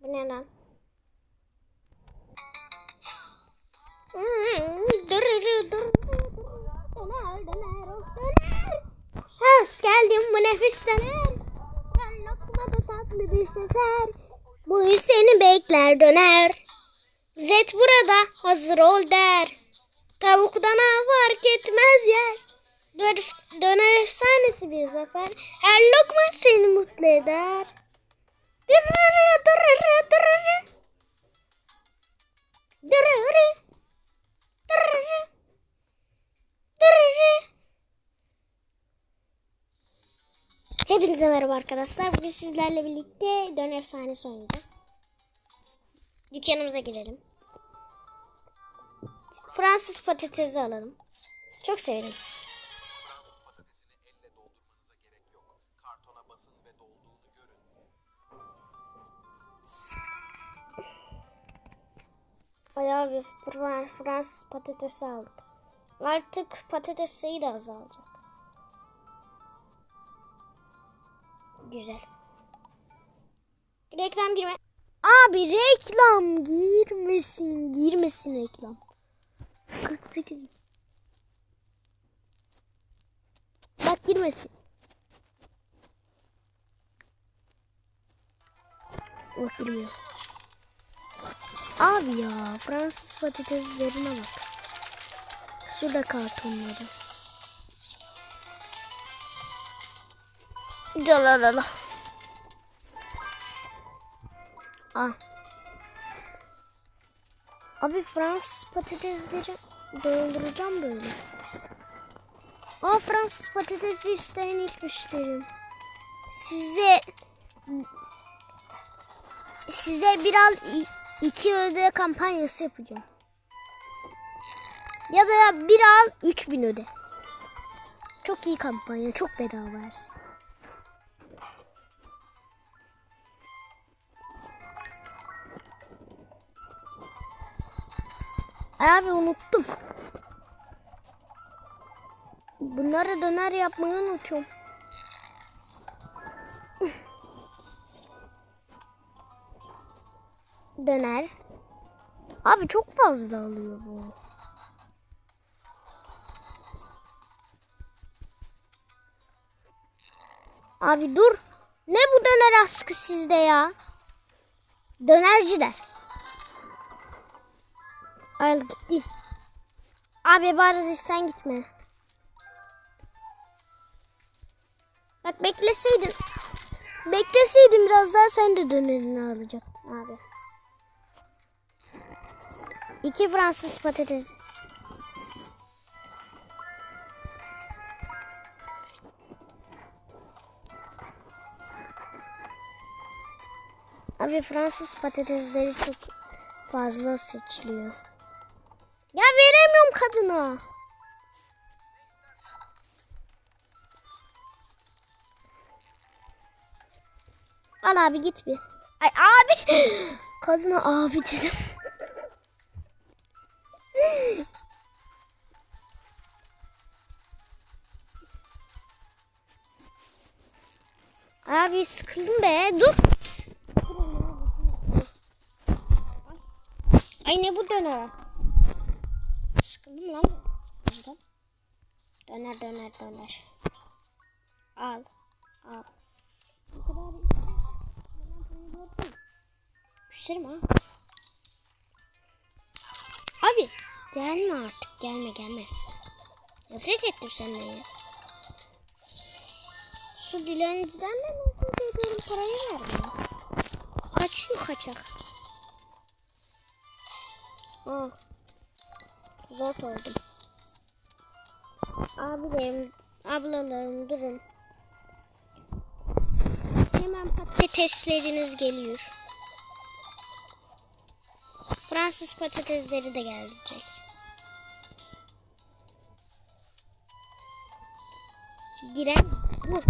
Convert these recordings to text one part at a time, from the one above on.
Bu ne lan? Hoş geldin bu nefis döner. Ben lokmada tatlı bir sefer. Bu iş seni bekler döner. Zet burada hazır ol der. Tavuktan ha fark etmez yer. Döner efsanesi bir zafer. Her lokma seni mutlu eder. Hepinize merhaba arkadaşlar. Bugün sizlerle birlikte döner efsanesi oynayacağız. Dükkanımıza girelim. Fransız patatesi alalım. Çok severim. Bayağı bir Fran- Fransız patatesi aldık. Artık patates sayı da azalacak. Güzel. Reklam girme. Abi reklam girmesin. Girmesin reklam. 48. Bak girmesin. Bak girmiyor. Abi ya Fransız patateslerine bak. Şurada kartonları. Dalalala. Ah. Abi Fransız patatesleri dolduracağım böyle. Aa Fransız patatesi isteyen ilk müşterim. Size size bir al i- iki öde kampanyası yapacağım. Ya da bir al üç bin öde. Çok iyi kampanya. Çok bedava her şey. Abi unuttum. Bunları döner yapmayı unutuyorum. Döner. Abi çok fazla alıyor bu. Abi dur. Ne bu döner askı sizde ya? Dönerciler. Al gitti. Abi bari sen gitme. Bak bekleseydin. Bekleseydin biraz daha sen de dönerini alacaktın abi. İki Fransız patates. Abi Fransız patatesleri çok fazla seçiliyor. Ya veremiyorum kadına. Al abi git bir. Ay abi. Kadına abi dedim. Abi sıkıldım be. Dur. Ay ne bu döner? Sıkıldım lan. Döner döner döner. Al. Al. Bu kadar ha. Abi gelme artık gelme gelme. Nefret ettim senden ya. Şu dilenciden de nefret ediyorum parayı vermiyor. Kaçıyor kaçak. Ah. Zor oldum. Abilerim, ablalarım durun. Hemen patatesleriniz geliyor. Fransız patatesleri de gelecek. Giren bu.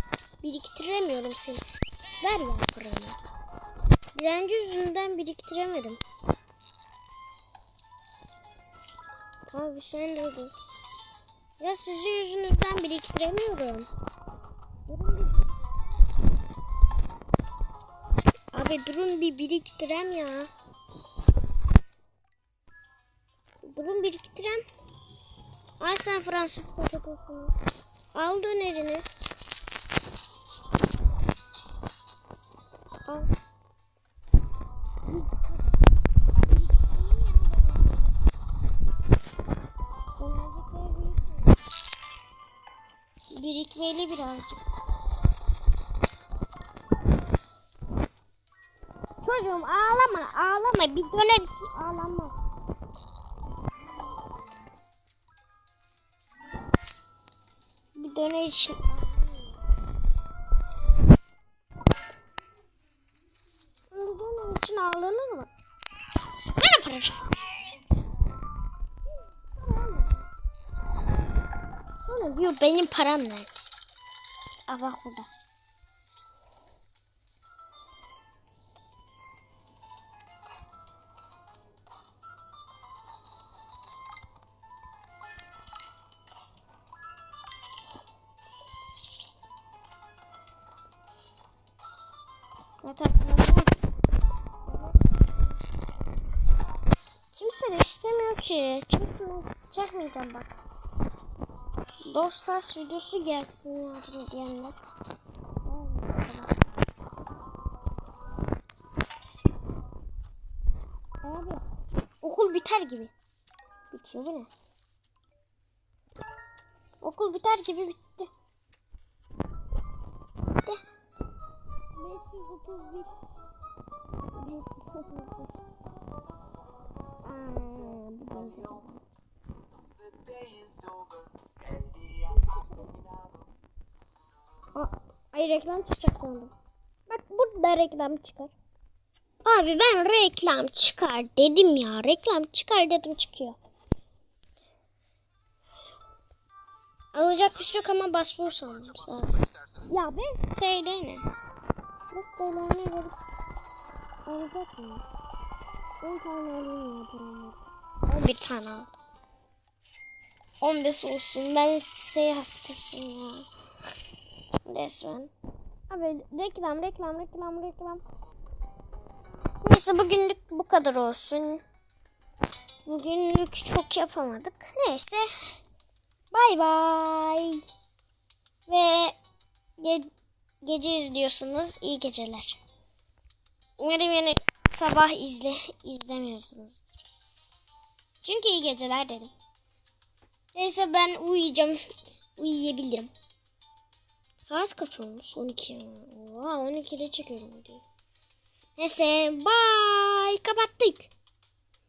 Biriktiremiyorum seni. Ver ya paranı. Direnci yüzünden biriktiremedim. Abi sen de dur. Ya sizin yüzünüzden biriktiremiyorum. Abi durun bir biriktirem ya. Durun biriktirem. Al sen Fransız patatesini. Al dönerini. Birikmeli birazcık. Çocuğum ağlama ağlama bir döner için ağlanmaz. Bir döner için döner için ağlanır mı? Ne yapacağım? Sonra diyor benim param nerede? Aa bak burada. Kimse de istemiyor ki. Çekme, çekmeyeceğim bak. Dostlar videosu gelsin yardım diyenler. Abi okul biter gibi. Bitiyor bu ne? Okul biter gibi bitti. Bitti. 531 531 ay reklam çıkacak sandım. Bak burada reklam çıkar. Abi ben reklam çıkar dedim ya. Reklam çıkar dedim çıkıyor. Alacak bir şey yok ama ol. İsterseniz Ya 5 TL ne? 5 TL'ni verip alacak mı? 10 tane alayım ya param yok. 11 tane al. 15 olsun. Ben şey hastasıyım ya. Resmen. Abi reklam reklam reklam reklam. Neyse bugünlük bu kadar olsun. Bugünlük çok yapamadık. Neyse. Bay bay. Ve ge- gece izliyorsunuz. İyi geceler. Umarım yani sabah izle izlemiyorsunuz. Çünkü iyi geceler dedim. Neyse ben uyuyacağım. Uyuyabilirim. Saat kaç olmuş? 12. Oha 12'de çekiyorum videoyu. Neyse bye kapattık.